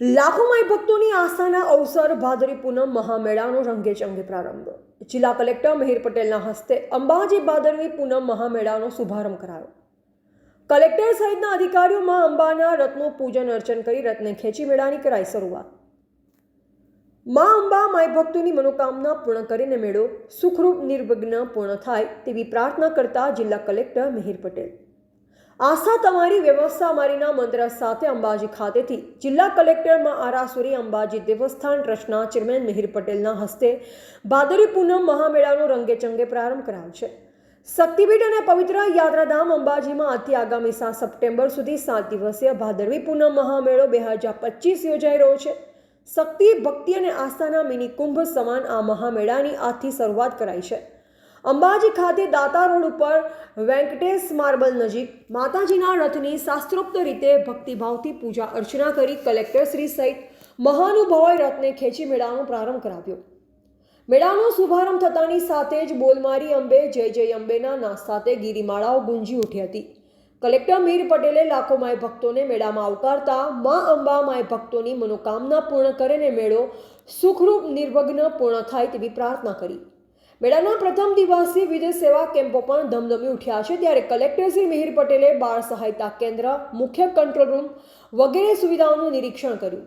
લાખો માઈ ભક્તોની આસ્થાના અવસર ભાદરી પૂનમ મહામેળાનો રંગે ચંગે પ્રારંભ. જિલ્લા કલેક્ટર મહેર પટેલના હસ્તે અંબાજી ભાદરવી પૂનમ મહામેળાનો શુભારંભ કરાયો. કલેક્ટર સહિતના અધિકારીઓમાં અંબાના રથનું પૂજન અર્ચન કરી રથને ખેંચી મેળાની કરાઈ શરૂઆત. મા અંબા માય ભક્તોની મનોકામના પૂર્ણ કરીને મેળો સુખરૂપ, નિર્વિઘ્ન પૂર્ણ થાય તેવી પ્રાર્થના કરતા જિલ્લા કલેક્ટર મિહિર પટેલ આસ્થા તમારી વ્યવસ્થા અમારીના મંત્ર સાથે અંબાજી ખાતેથી. જિલ્લા કલેક્ટરમાં આરાસુરી અંબાજી દેવસ્થાન ટ્રસ્ટના ચેરમેન મિહિર પટેલના હસ્તે ભાદરી પૂનમ મહામેળાનો રંગેચંગે પ્રારંભ કરાયો છે. શક્તિપીઠ અને પવિત્ર યાત્રાધામ અંબાજીમાં આજથી આગામી સાત સપ્ટેમ્બર સુધી સાત દિવસીય ભાદરવી પૂનમ મહામેળો બે હજાર પચીસ યોજાઈ રહ્યો છે. શક્તિ, ભક્તિ અને આસ્થાના મિની કુંભ સમાન આ મહામેળાની આજથી શરૂઆત કરાઈ છે. અંબાજી ખાતે દાતા રોડ ઉપર વેંકટેશ માર્બલ નજીક માતાજીના રથની શાસ્ત્રોક્ત રીતે ભક્તિભાવથી પૂજા અર્ચના કરી કલેક્ટર શ્રી સહિત મહાનુભાવોએ રથને ખેંચી મેળાનો પ્રારંભ કરાવ્યો. મેળાનો શુભારંભ થતાની સાથે જ બોલમારી અંબે, જય જય અંબેના નાશ સાથે ગિરિમાળાઓ ગુંજી ઉઠી હતી. કલેક્ટર મીર પટેલે લાખો માય ભક્તોને મેળામાં આવકારતા મા અંબા માય ભક્તોની મનોકામના પૂર્ણ કરીને મેળો સુખરૂપ નિર્વગ્ન પૂર્ણ થાય તેવી પ્રાર્થના કરી. મેળાના પ્રથમ દિવસે વિવિધ સેવા કેમ્પો પણ ધમધમી ઉઠ્યા છે. ત્યારે કલેક્ટર શ્રી મિહિર પટેલે બાળ સહાયતા કેન્દ્ર, મુખ્ય કંટ્રોલ રૂમ વગેરે સુવિધાઓનું નિરીક્ષણ કર્યું.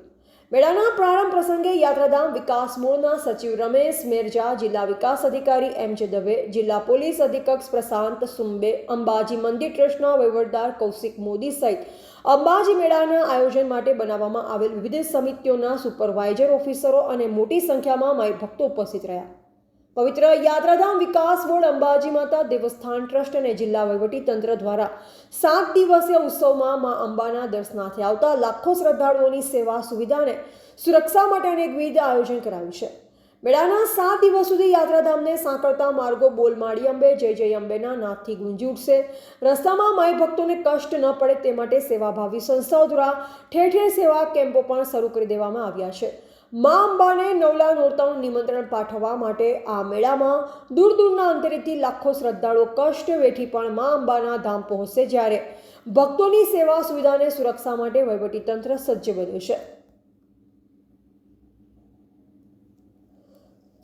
મેળાના પ્રારંભ પ્રસંગે યાત્રાધામ વિકાસ મૂળના સચિવ રમેશ મેરજા, જિલ્લા વિકાસ અધિકારી એમ જે દવે, જિલ્લા પોલીસ અધિક્ષક પ્રશાંત સુંબે, અંબાજી મંદિર ટ્રસ્ટના વહીવટદાર કૌશિક મોદી સહિત અંબાજી મેળાના આયોજન માટે બનાવવામાં આવેલ વિવિધ સમિતિઓના સુપરવાઇઝર ઓફિસરો અને મોટી સંખ્યામાં માઈ ભક્તો ઉપસ્થિત રહ્યા. પવિત્ર યાત્રાધામ વિકાસ બોર્ડ અંબાજી માતા દેવસ્થાન ટ્રસ્ટ અને જિલ્લા તંત્ર દ્વારા સાત દિવસીય ઉત્સવમાં મા અંબાના દર્શનાર્થે આવતા લાખો શ્રદ્ધાળુઓની સેવા સુવિધાને સુરક્ષા માટે અનેકવિધ આયોજન કરાયું છે. મેળાના સાત દિવસ સુધી યાત્રાધામને સાંકળતા માર્ગો બોલમાળી અંબે, જય જય અંબેના નાથથી ગુંજી ઉઠશે. રસ્તામાં માય ભક્તોને કષ્ટ ન પડે તે માટે સેવાભાવી સંસ્થાઓ દ્વારા ઠેર ઠેર સેવા કેમ્પો પણ શરૂ કરી દેવામાં આવ્યા છે. મા અંબાને નવલા નોરતાનું નિમંત્રણ પાઠવવા માટે આ મેળામાં દૂર દૂરના અંતરેથી લાખો શ્રદ્ધાળુઓ કષ્ટ વેઠી પણ મા અંબાના ધામ પહોંચશે જ્યારે ભક્તોની સેવા સુવિધાને સુરક્ષા માટે વહીવટીતંત્ર સજ્જ બન્યું છે.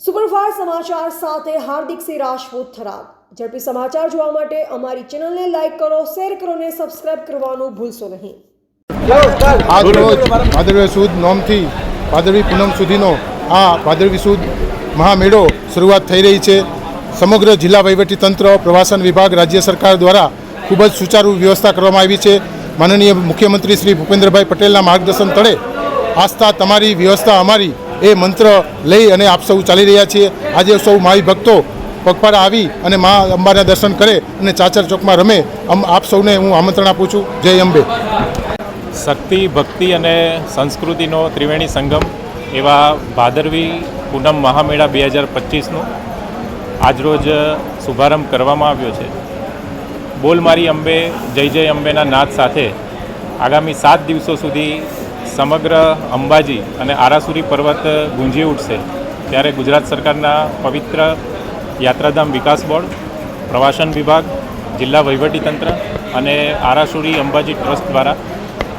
સુપરફાસ્ટ સમાચાર સાથે હાર્દિક સિંહ રાજપૂત થરાદ. ઝડપી સમાચાર જોવા માટે અમારી ચેનલને લાઇક કરો, શેર કરો અને સબસ્ક્રાઇબ કરવાનું ભૂલશો નહીં. આજ રોજ ભાદરવે સુદ, નોમથી ભાદરવી પૂનમ સુધીનો આ ભાદરવી સુદ મહામેળો શરૂઆત થઈ રહી છે. સમગ્ર જિલ્લા વહીવટીતંત્ર પ્રવાસન વિભાગ, રાજ્ય સરકાર દ્વારા ખૂબ જ સુચારુ વ્યવસ્થા કરવામાં આવી છે. માનનીય મુખ્યમંત્રી શ્રી ભૂપેન્દ્રભાઈ પટેલના માર્ગદર્શન તળે આસ્થા તમારી, વ્યવસ્થા અમારી એ મંત્ર લઈ અને આપ સૌ ચાલી રહ્યા છીએ. આજે સૌ માઈ ભક્તો પગપાળા આવી અને મા અંબાના દર્શન કરે અને ચાચર ચોકમાં રમે. આપ સૌને હું આમંત્રણ આપું છું. જય અંબે. શક્તિ, ભક્તિ અને સંસ્કૃતિનો ત્રિવેણી સંગમ એવા ભાદરવી પૂનમ મહામેળા બે હજાર પચીસનો આજરોજ શુભારંભ કરવામાં આવ્યો છે. બોલ મારી અંબે, જય જય અંબેના નાદ સાથે આગામી સાત દિવસો સુધી સમગ્ર અંબાજી અને આરાસુરી પર્વત ગુંજી ઉઠશે. ત્યારે ગુજરાત સરકારના પવિત્ર યાત્રાધામ વિકાસ બોર્ડ, પ્રવાસન વિભાગ, જિલ્લા વહીવટીતંત્ર અને આરાસુરી અંબાજી ટ્રસ્ટ દ્વારા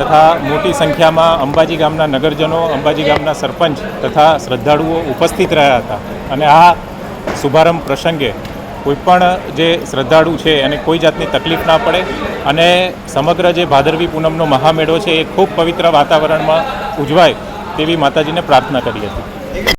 તથા મોટી સંખ્યામાં અંબાજી ગામના નગરજનો, અંબાજી ગામના સરપંચ તથા શ્રદ્ધાળુઓ ઉપસ્થિત રહ્યા હતા. અને આ શુભારંભ પ્રસંગે કોઈપણ જે શ્રદ્ધાળુ છે એને કોઈ જાતની તકલીફ ના પડે અને સમગ્ર જે ભાદરવી પૂનમનો મહામેળો છે એ ખૂબ પવિત્ર વાતાવરણમાં ઉજવાય તેવી માતાજીને પ્રાર્થના કરી હતી.